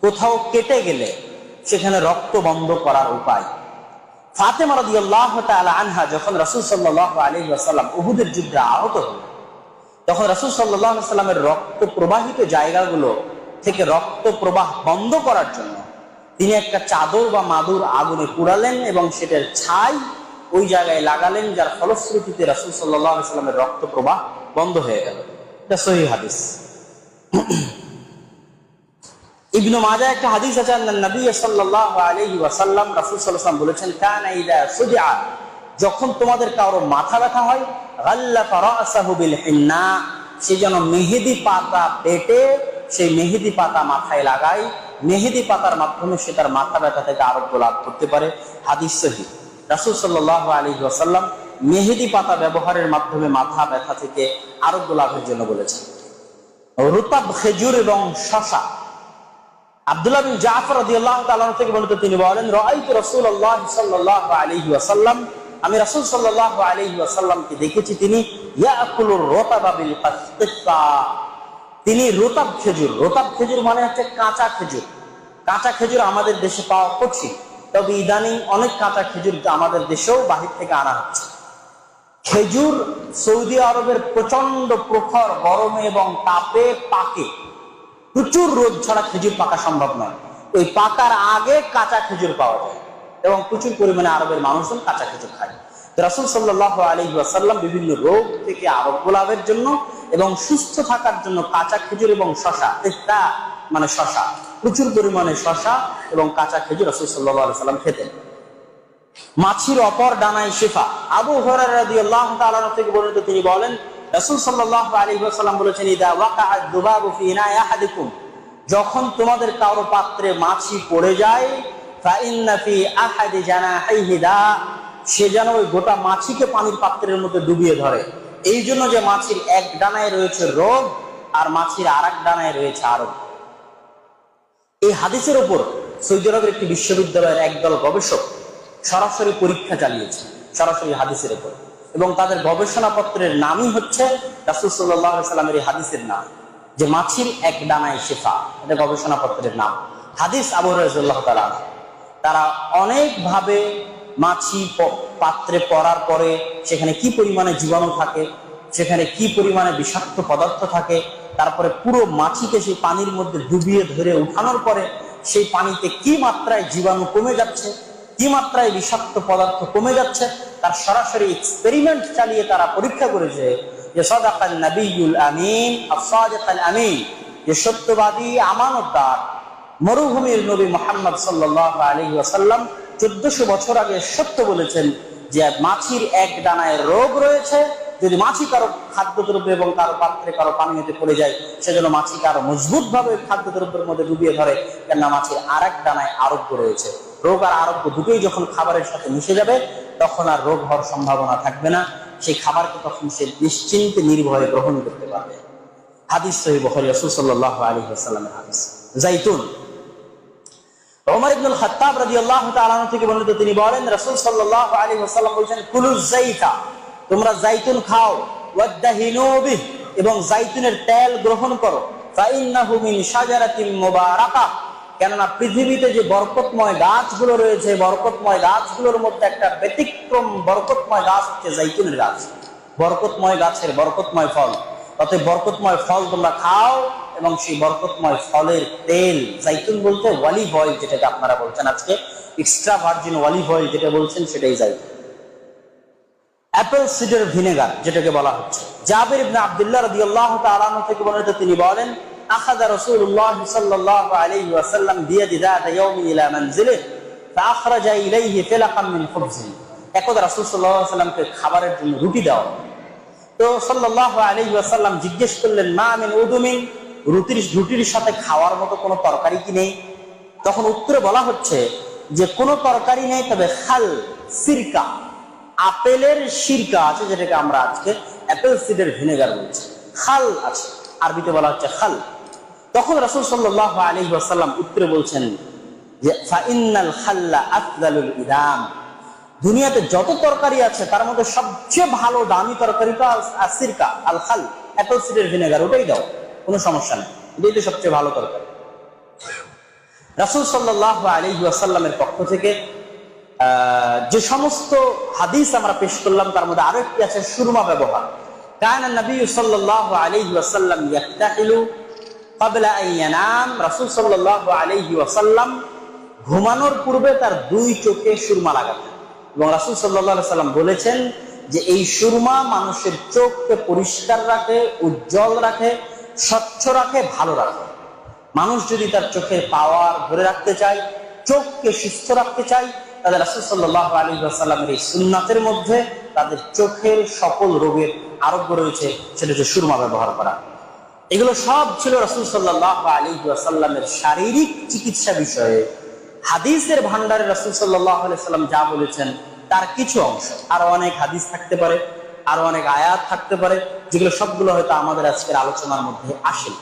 কোথাও কেটে গেলে সেখানে রক্ত বন্ধ করার উপায়। ফাতেমা আনহা যখন ওয়াসাল্লাম উহুদের যুদ্ধে আহত হলেন, তখন আলাইহি সাল্লামের রক্ত প্রবাহিত জায়গাগুলো থেকে রক্ত প্রবাহ বন্ধ করার জন্য তিনি একটা চাদর বা মাদুর আগুনে পুড়ালেন এবং সেটার ছাই ওই জায়গায় লাগালেন যার ফলশ্রুতিতে রাসূল আলাইহি সাল্লামের রক্ত প্রবাহ বন্ধ হয়ে গেল। এটা সহিহ হাদিস। ইবনু মাজা একটা হাদিস আছে নবী সাল্লাল্লাহু আলাইহি ওয়াসাল্লাম রাসূল বলেছেন, কানা ইদা সুজআ যখন তোমাদের কারও মাথা ব্যথা হয়, গাল্লাফা রাসাহু বিল হিন্না সে যেন মেহেদি পাতা পেটে সেই মেহেদি পাতা মাথায় লাগায়। মেহেদি পাতার মাধ্যমে সে তার মাথা ব্যথা থেকে আরোগ্য লাভ করতে পারে। হাদিস সহি। রাসূল সাল্লাল্লাহু আলাইহি ওয়াসাল্লাম মেহেদি পাতা ব্যবহারের মাধ্যমে মাথা ব্যথা থেকে আরোগ্য লাভের জন্য বলেছেন। রুতাব খেজুর এবং শশা আব্দুল্লাহ বিন জাফর রাদিয়াল্লাহু তাআলা থেকে বর্ণিত তিনি বলেন, রাআইতু রাসূলুল্লাহ সাল্লাল্লাহু আলাইহি ওয়াসাল্লাম। আমি রাসূল সাল্লাল্লাহু আলাইহি ওয়াসাল্লামকে দেখেছি, তিনি ইয়াকুলু রতাবা বিল কাসতিকা তিনি রোতাব খেজুর রোতাব খেজুর মানে হচ্ছে কাঁচা খেজুর। কাঁচা খেজুর আমাদের দেশে পাওয়া কঠিন, তবে ইদানিং অনেক কাঁচা খেজুর আমাদের দেশেও বাহির থেকে আনা হচ্ছে। খেজুর সৌদি আরবের প্রচণ্ড প্রখর, গরমে এবং তাপে পাকে। প্রচুর রোদ ছাড়া খেজুর পাকা সম্ভব নয়। ওই পাকার আগে কাঁচা খেজুর পাওয়া যায় এবং প্রচুর পরিমাণে আরবের মানুষজন কাঁচা খেজুর খায়। রাসুল সাল্লাহ আলী ওয়াসাল্লাম বিভিন্ন রোগ থেকে আরোগ্য লাভের জন্য এবং সুস্থ থাকার জন্য কাঁচা খেজুর এবং শশা তা মানে শশা প্রচুর পরিমাণে শশা এবং কাঁচা খেজুর রাসুল সাল্লাহ আলি সাল্লাম খেতেন। মাছির অপর ডানায় শেফা। আবু হরার রাদিয়াল্লাহু তাআলা থেকে বর্ণিত তিনি বলেন রাসূল আলাইহি ওয়াসাল্লাম বলেছেন, ইদা ইনাই যখন তোমাদের কারও পাত্রে মাছি পড়ে যায় সে যেন ওই গোটা মাছিকে পানির পাত্রের মধ্যে ডুবিয়ে ধরে। এই জন্য যে মাছির এক ডানায় রয়েছে রোগ, আর মাছির আর এক ডানায় রয়েছে আরোগ্য এই হাদিসের উপর সৌদি আরবের একটি বিশ্ববিদ্যালয়ের একদল গবেষক সরাসরি পরীক্ষা চালিয়েছে, সরাসরি হাদিসের উপর। এবং তাদের গবেষণাপত্রের নামই হচ্ছে রাসুল সাল্লামের এই হাদিসের নাম, যে মাছির এক ডানায় শেফা, এটা গবেষণাপত্রের নাম। হাদিস আবু রাজুল্লাহ তালা তারা অনেকভাবে মাছি পাত্রে পড়ার পরে সেখানে কি পরিমাণে জীবাণু থাকে, সেখানে কি পরিমাণে বিষাক্ত পদার্থ থাকে, তারপরে পুরো মাছিকে সেই পানির মধ্যে ডুবিয়ে ধরে উঠানোর পরে সেই পানিতে কি মাত্রায় জীবাণু কমে যাচ্ছে কি মাত্রায় বিষাক্ত পদার্থ কমে যাচ্ছে, তার সরাসরি এক্সপেরিমেন্ট চালিয়ে তারা পরীক্ষা করেছে যে সদাকাল নবিউল আমিন আসাদাকাল আমিন, যে সত্যবাদী আমানতদার, মরুভূমির নবী মোহাম্মদ সাল্লাহ আলী ওয়াসাল্লাম চোদ্দশো বছর আগে সত্য বলেছেন যে মাছির এক ডানায় রোগ রয়েছে, যদি মাছি কারও খাদ্যদ্রব্য এবং কারও পাত্রে কারও পানীয়তে পড়ে যায়, সেজন্য মাছিকে আরও মজবুত ভাবে খাদ্যদ্রব্যের মধ্যে ডুবিয়ে ধরে, কেননা মাছির আর এক ডানায় আরোগ্য রয়েছে। রোগ আর আরোগ্য দুটোই যখন খাবারের সাথে মিশে যাবে, তখন আর রোগ হওয়ার সম্ভাবনা থাকবে না। সেই খাবারকে তখন সে নিশ্চিন্তে নির্ভয়ে গ্রহণ করতে পারবে। হাদিস জাইতুন তোমরা খাও এবং জাইতুনের তেল গ্রহণ করো কেননা পৃথিবীতে যে বরকতময় গাছগুলো রয়েছে, বরকতময় গাছগুলোর মধ্যে একটা ব্যতিক্রম বরকতময় গাছ হচ্ছে জাইতুনের গাছ। বরকতময় গাছের বরকতময় ফল। অতএব বরকতময় ফল তোমরা খাও এবং সেই বরকতময় ফলের তেল জাইতুন বলতে ওয়ালিভ অয়েল যেটাকে আপনারা বলছেন আজকে এক্সট্রা ভার্জিন ওয়ালিভ অয়েল যেটা বলছেন সেটাই জাইতুন অ্যাপেল সিডার ভিনেগার যেটাকে বলা হচ্ছে। জাবির ইবনে আব্দুল্লাহ রাদিয়াল্লাহু তাআলা থেকে বর্ণিত তিনি বলেন আখাযা রাসূলুল্লাহ সাল্লাল্লাহু আলাইহি ওয়াসাল্লাম বিয়াদি যাত ইয়াউমিন ইলা মানজিলিহি ফাআখরাজা ইলাইহি ফিলাকাম মিন খুবজিন একদা রাসূল সাল্লাল্লাহু আলাইহি ওয়াসাল্লামকে খাবারের জন্য রুটি দেওয়া। তো সাল্লাল্লাহু আলাইহি ওয়াসাল্লাম জিজ্ঞেস করলেন, মা মিন উদুমিন? রুটির রুটির সাথে খাওয়ার মতো কোনো তরকারি কি নেই? তখন উত্তরে বলা হচ্ছে যে, কোনো তরকারি নেই, তবে খাল, সিরকা, আপেলের সিরকা আছে, যেটাকে আমরা আজকে অ্যাপেল সিডের ভিনেগার বলছি। খাল আছে। আরবিতে বলা হচ্ছে খাল। তখন রাসূল সাল্লাল্লাহু আলাইহি ওয়াসাল্লাম উত্তরে বলছেন যে, ফাইন্নাল খাল্লা আফদালুল ইদাম। দুনিয়াতে যত তরকারি আছে, তার মধ্যে সবচেয়ে ভালো দামি তরকারিটা আল- সিরকা, আল খাল। অ্যাপেল, সিডের ভিনেগার, ওটাই দাও, কোনো সমস্যা নেই। এটাই তো সবচেয়ে ভালো তরকারি। রাসুল সাল্লাহ আলী আসাল্লামের পক্ষ থেকে যে সমস্ত হাদিস আমরা পেশ করলাম, তার মধ্যে আরও একটি আছে সুরমা ব্যবহার। কান নবী সাল্লাহ আলী আসাল্লাম ইয়াক্তাহিলু আলাইহি ঘুমানোর পূর্বে তার দুই চোখে সুরমা লাগাতেন। এবং রাসুল সাল্লাম বলেছেন যে এই সুরমা মানুষের চোখকে পরিষ্কার রাখে, উজ্জ্বল রাখে, স্বচ্ছ রাখে, ভালো রাখে। মানুষ যদি তার চোখে পাওয়ার ধরে রাখতে চায়, চোখকে সুস্থ রাখতে চায় তাদের রাসুল সাল্লাহ আলী আসাল্লামের এই সুন্নাতের মধ্যে তাদের চোখের সকল রোগের আরোগ্য রয়েছে, সেটা হচ্ছে সুরমা ব্যবহার করা। এগুলো সব ছিল রসুল সাল্লাহ আলী শারীরিক চিকিৎসা বিষয়ে। হাদিসের ভান্ডারে রসুল সাল্লাহ সাল্লাম যা বলেছেন, তার কিছু অংশ, আরও অনেক হাদিস থাকতে পারে, আরও অনেক আয়াত থাকতে পারে, যেগুলো সবগুলো হয়তো আমাদের আজকের আলোচনার মধ্যে আসে